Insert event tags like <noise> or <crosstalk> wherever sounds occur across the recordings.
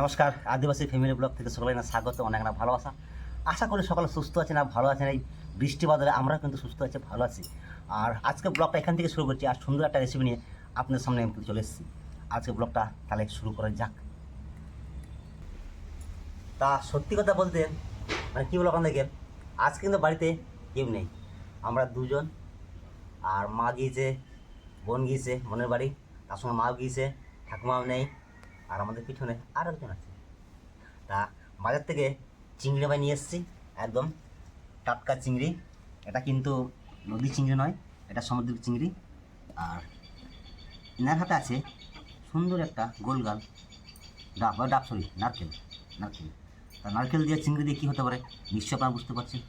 নমস্কার, আদিবাসী family blog থেকে সকলে না স্বাগত, অনেক না ভালোবাসা আশা। করি সকলে সুস্থ আছেন আর ভালো আছেন। এই বৃষ্টি বাদলে আমরা কিন্তু সুস্থ আছি, ভালো আছি। আর আজকে ব্লগটা এখান থেকে শুরু করছি আর সুন্দর একটা রেসিপি নিয়ে আপনার সামনে আমি চলে এসেছি। আজকে ব্লগটা তাহলে শুরু করা যাক। তা সত্যি কথা বলতে মানে কী বলো আপনাদেরকে, আজকে কিন্তু বাড়িতে কেউ নেই। আমরা দুজন, আর মা গিয়েছে, বোন গিয়েছে, বোনের বাড়ি, তার সঙ্গে মাও গিয়েছে, ঠাকুমাও নেই। আর আমাদের পিছনে আর একজন আছে। তা বাজার থেকে চিংড়ি মাছ নিয়ে এসেছি একদম টাটকা চিংড়ি। এটা কিন্তু নদী চিংড়ি নয় এটা সমুদ্রের চিংড়ি। আর এনার হাতে আছে সুন্দর একটা গোলগাল ডাব বা ডাব সরি নারকেল নারকেল। তা নারকেল দিয়ে চিংড়ি দিয়ে কী হতে পারে নিশ্চয় আপনারা বুঝতে পারছেন।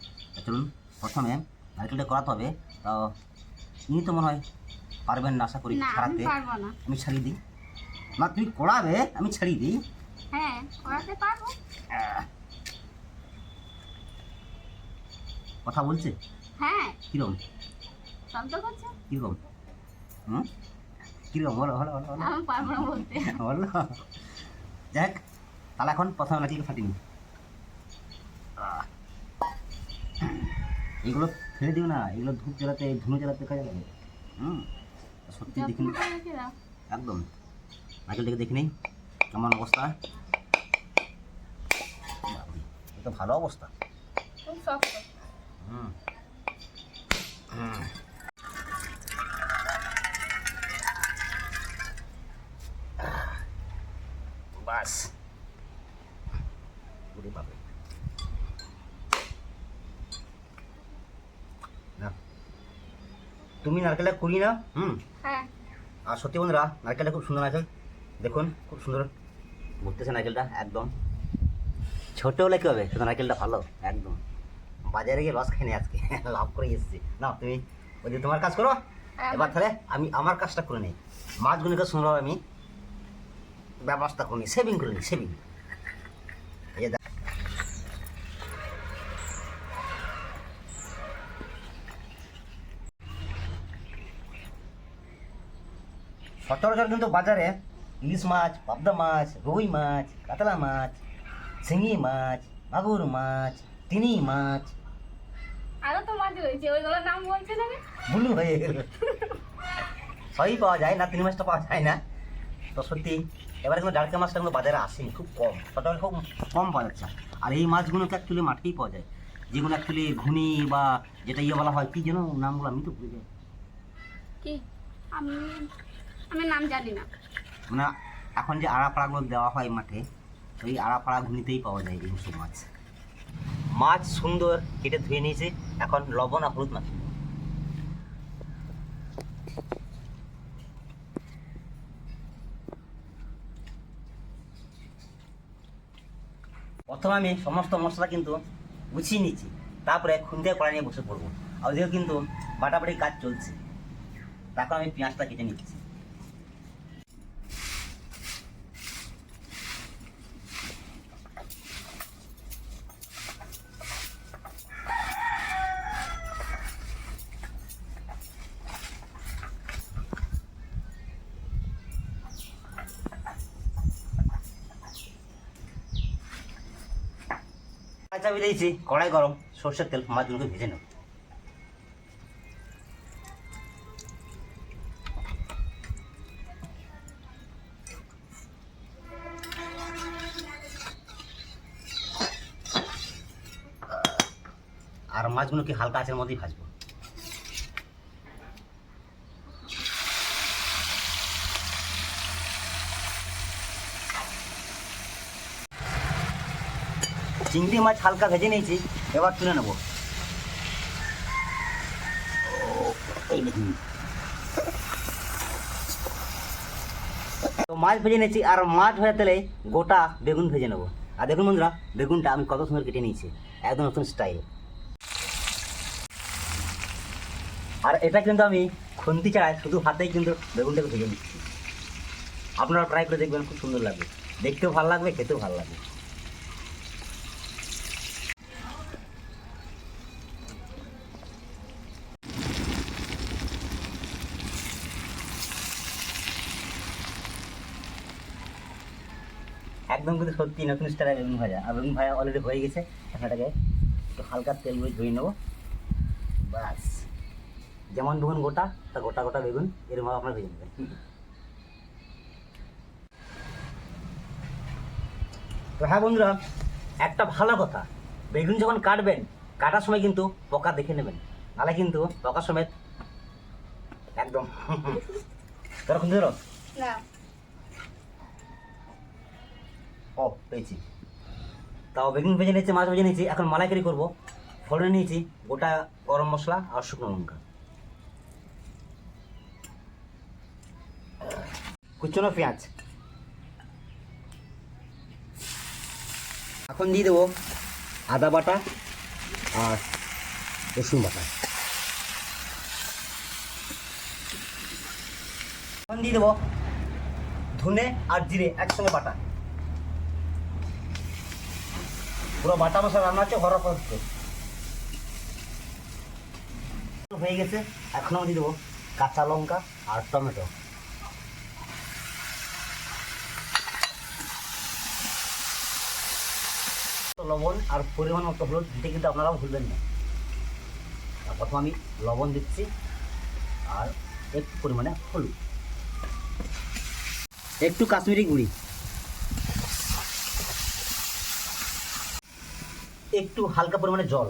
চলুন প্রথমে নারকেলটা করাতে হবে। তা ইনি তো মনে হয় পারবেন না আশা করি ছাড়াতে। আমি ছাড়িয়ে দিই। না তুমি করাবে? আমি ছাড়িয়ে দিই। হ্যাঁ করাতে পারব। আহ। কথা বলছে? হ্যাঁ। কীরকম? শব্দ করছে? কীরকম? হুম? কীরকম? বলো বলো বলো বলো। আমি পারব না বলতে। <laughs> বলো। যাক তাহলে এখন প্রথমে নাকি ফাটিনি এগুলো ফেলে দিও না। এগুলো ধূপ জ্বালাতে ধুনো জ্বালাতে কাজে লাগে। হুম? সত্যি দেখুন। যত্ন করে রেখে দাও। একদম। নারকেলটাকে দেখে নেই কেমন অবস্থা এটা ভালো অবস্থা খুব শক্ত হুম হুম। বাস ওরে বাপরে। না। তুমি নারকেলটা কুড়ি না? হুম হ্যাঁ। আর সত্যি বন্ধুরা নারকেলটা খুব সুন্দর নারকেল। দেখুন খুব সুন্দর। ঘুরতেছে নারকেলটা একদম। ছোট হলে কী হবে? শুধু নারকেলটা ভালো? একদম। বাজারে গিয়ে লস খাইনি আজকে। <laughs> লাভ করে এসেছি। না তুমি ওই যে তোমার কাজ করো। হ্যাঁ, এবার তাহলে আমি আমার কাজটা করে নিই। মাছগুলোকে সুন্দর আমি ব্যবস্থা করে নিই। সেভিং করে নিই সেভিং এই সচরাচর কিন্তু বাজারে ইলিশ মাছ পাবদা মাছ রুই মাছ কাতলা মাছ শিঙি মাছ মাগুর মাছ তিনি মাছ। আরও তো মাছ রয়েছে ওইগুলোর নাম বলছে না? বুলু হয়ে গেল। সবই পাওয়া যায় না তিন মাছটা পাওয়া যায় না। তো সত্যি এবারে কিন্তু ডালকা মাছটা কিন্তু বাজারে আসেনি খুব কম। সচরাচর খুব কম পাওয়া যাচ্ছে। আর এই মাছগুলোকে অ্যাকচুয়ালি মাঠেই পাওয়া যায়। যেগুলো অ্যাকচুয়ালি ঘুনি বা যেটা ইয়ে বলা হয় কি যেন নামগুলো আমি তো ভুলে যাই। কি? আমি আমি নাম জানি না। মানে এখন যে আড়াপাড়াগুলো দেওয়া হয় মাঠে ওই আড়াপাড়া ঘুনিতেই পাওয়া যায় এই সব মাছ। মাছ সুন্দর, কেটে ধুয়ে নিয়েছে, এখন লবণ আর হলুদ মাছ প্রথমে আমি সমস্ত মশলা কিন্তু গুছিয়ে নিচ্ছি তারপরে খুন্তে কড়াই নিয়ে বসে পড়ব। আর ওদিকে কিন্তু বাটাবাটি কাজ চলছে। তারপর আমি পেঁয়াজটা কেটে নিচ্ছি। আচ্ছা দিয়েছি কড়াই গরম, সর্ষের তেল, মাছগুলোকে ভেজে নেব। আর মাছগুলোকে হালকা আঁচের মধ্যেই ভাজবো। চিংড়ি মাছ হালকা ভেজে নিয়েছি, এবার তুলে নেব। মাছ ভেজে নিয়েছি, আর মাছ ভেজে তেলে গোটা বেগুন ভেজে নেব। আর দেখুন বন্ধুরা, বেগুনটা আমি কত সুন্দর কেটে নিয়েছি, একদম নতুন স্টাইল আর এটা কিন্তু আমি খুন্তি ছাড়াই শুধু হাতেই কিন্তু বেগুনটাকে ভেজে নিচ্ছি। আপনারা ট্রাই করে দেখবেন, খুব সুন্দর লাগবে। দেখতেও ভালো লাগবে, খেতেও ভালো লাগবে। একদম কিন্তু সত্যি নতুন স্টাইলের বেগুন ভাজা। আর বেগুন ভাজা অলরেডি হয়ে গেছে। এখন একটু হালকা তেল দিয়ে ধুয়ে নেব। বাস যেমন বেগুন গোটা, তা গোটা গোটা বেগুন, এরকম আপনার ভেজে নেবেন। তো হ্যাঁ বন্ধুরা, একটা ভালো কথা। বেগুন যখন কাটবেন, কাটার সময় কিন্তু পোকা দেখে নেবেন। নাহলে কিন্তু পোকার সমেত একদম। তোরা ধরো? না। ও পেয়েছি। তাও বেগুন ভেজে নিয়েছি, মাছ ভেজে নিয়েছি, এখন মালাইকারি করব। ফোড়নে নিয়েছি, গোটা গরম মশলা আর শুকনো লঙ্কা। কুচনো পেঁয়াজ। এখন দিয়ে দেবো আদা বাটা আর রসুন বাটা। এখন দিয়ে দেবো ধনে আর জিরে একসঙ্গে বাটা। পুরো বাটা মশলা রান্না হরফ হচ্ছে হয়ে গেছে এখন আমি দিয়ে দেবো কাঁচা লঙ্কা আর টমেটো। লবণ আর পরিমাণ মতো হলুদ, এটা কিন্তু আপনারাও ভুলবেন না। প্রথম আমি লবণ দিচ্ছি আর একটু পরিমাণে হলুদ। একটু কাশ্মীরি গুঁড়ি। একটু হালকা পরিমাণে জল।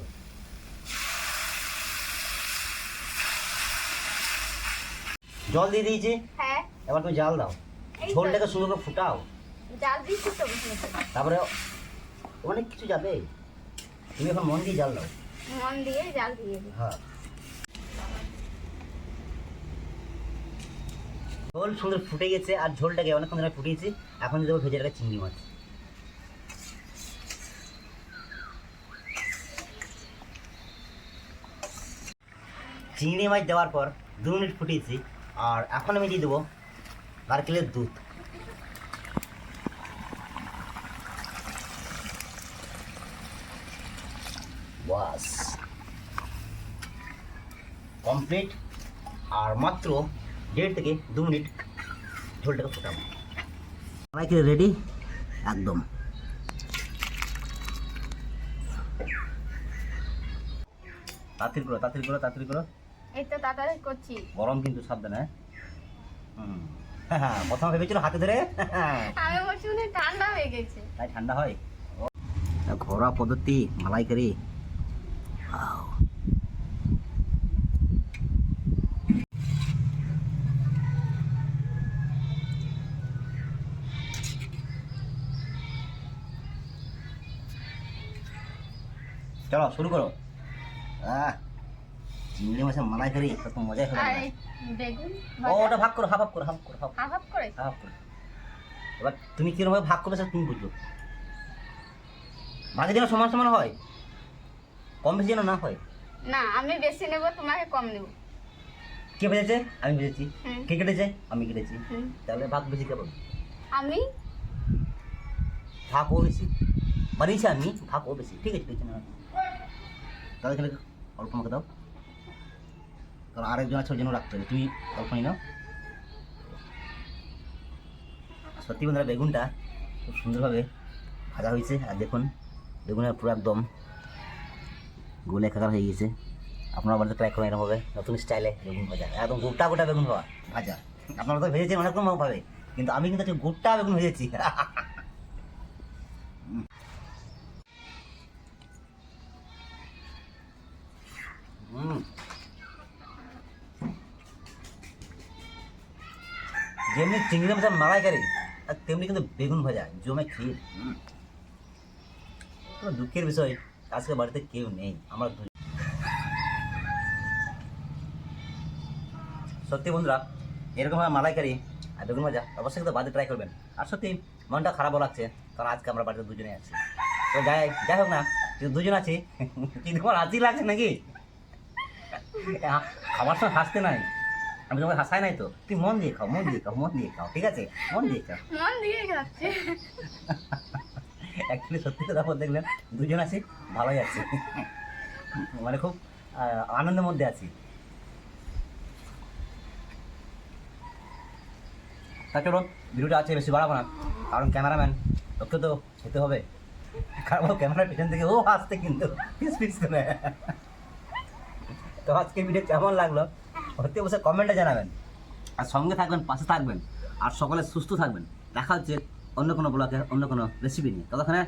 জল দিয়ে দিয়েছি। হ্যাঁ। এবার তুমি জাল দাও। ঝোলটাকে সুন্দর করে ফুটাও। জাল তো বুঝতে তারপরে অনেক কিছু যাবে। তুমি এখন মন দিয়ে জাল দাও। মন দিয়ে জাল দিয়ে হ্যাঁ। ঝোল সুন্দর ফুটে গেছে আর ঝোলটাকে অনেকক্ষণ ধরে ফুটিয়েছি। এখন দেবো ভেজে রাখা চিংড়ি মাছ। চিংড়ি মাছ দেওয়ার পর দু মিনিট ফুটিয়েছি, আর এখন আমি দিয়ে দেবো নারকেলের দুধ। বাস। কমপ্লিট, আর মাত্র দেড় থেকে দু মিনিট ঝোলটাকে ফোটাবো। অনেক রেডি? একদম। তাড়াতাড়ি করো তাড়াতাড়ি করো তাড়াতাড়ি করো। এই তো তাড়াতাড়ি করছি। গরম কিন্তু সাবধানে হ্যাঁ? হুম। হ্যাঁ প্রথমে ভেবেছিল হাতে ধরে। আমি বলছি ঠান্ডা হয়ে গেছে। তাই ঠান্ডা হয়। ঘরোয়া পদ্ধতি মালাইকারি. চলো শুরু করো। আহ। চিংড়ি মাছের মালাইকারি তো মজাই হবে বেগুন ও ওটা ভাগ করো হাফ হাফ করো হাফ করো। হাফ হাফ করে। হাফ করো। এবার তুমি কীরকম ভাগ করবে সেটা তুমি বুঝলো ভাগে যেন সমান সমান হয় কম বেশি যেন না হয়। না আমি বেশি নেব তোমাকে কম নেব। কে বেঁচেছে আমি বেঁচেছি কে কেটেছে? আমি কেটেছি। তাহলে ভাগ বেশি কেবল? আমি? ভাগ ও বেশি। বানিয়েছি আমি ভাগ ও বেশি। ঠিক আছে ঠিক আছে না তাহলে অল্প আমাকে দাও। কারণ আরেকজন আছে, ওই জন্য রাখতে হবে। তুমি অল্প নিয়ে নাও। সত্যি বন্ধুরা, বেগুনটা খুব সুন্দরভাবে ভাজা হয়েছে। আর দেখুন, বেগুনের পুরো একদম গোল একাকার হয়ে গেছে আপনারা বাড়িতে ট্রাই করুন এরকমভাবে। নতুন স্টাইলে বেগুন ভাজা। একদম গোটা গোটা বেগুন ভাজা। আপনারা তো ভেজেছেন, অনেক রকমভাবে কিন্তু আমি কিন্তু গোটা বেগুন ভেজেছি। <laughs> যেমনি চিংড়ি মাছের মালাইকারি আর তেমনি কিন্তু বেগুন ভাজা জমে ক্ষীর। হুম। কোনো দুঃখের বিষয় আজকে বাড়িতে কেউ নেই আমরা সত্যি বন্ধুরা এরকমভাবে মালাইকারি আর বেগুন ভাজা অবশ্যই কিন্তু বাড়িতে ট্রাই করবেন। আর সত্যি মনটা খারাপও লাগছে কারণ আজকে আমরা বাড়িতে দুজনে আছি। তো যাই যাই হোক না কিন্তু দুজন আছি <laughs> কিন্তু তোমার হাসি লাগছে নাকি? আমার সঙ্গে হাসতে নাই। আমি তোমাকে হাসাই নাই তো। তুই মন দিয়ে খাও মন দিয়ে খাও মন দিয়ে খাও ঠিক আছে? মন দিয়ে খাও। মন দিয়ে যাচ্ছে অ্যাকচুয়ালি <laughs> সত্যি কথা বলতে দেখলেন দুজন আছি ভালোই আছি। মানে খুব আনন্দের মধ্যে আছি। তা চলুন ভিডিওটা আছে বেশি বাড়াবো না কারণ ক্যামেরাম্যান ওকে তো খেতে হবে। কারণ ক্যামেরার পিছন থেকে ও আসতে কিন্তু পিস পিস করে। তো আজকে ভিডিও কেমন লাগল? হতে বসে কমেন্টে জানাবেন। আর সঙ্গে থাকবেন, পাশে থাকবেন, আর সকলে সুস্থ থাকবেন। দেখা হচ্ছে অন্য কোনো ব্লগে অন্য কোনো রেসিপি নিয়ে। ততক্ষণে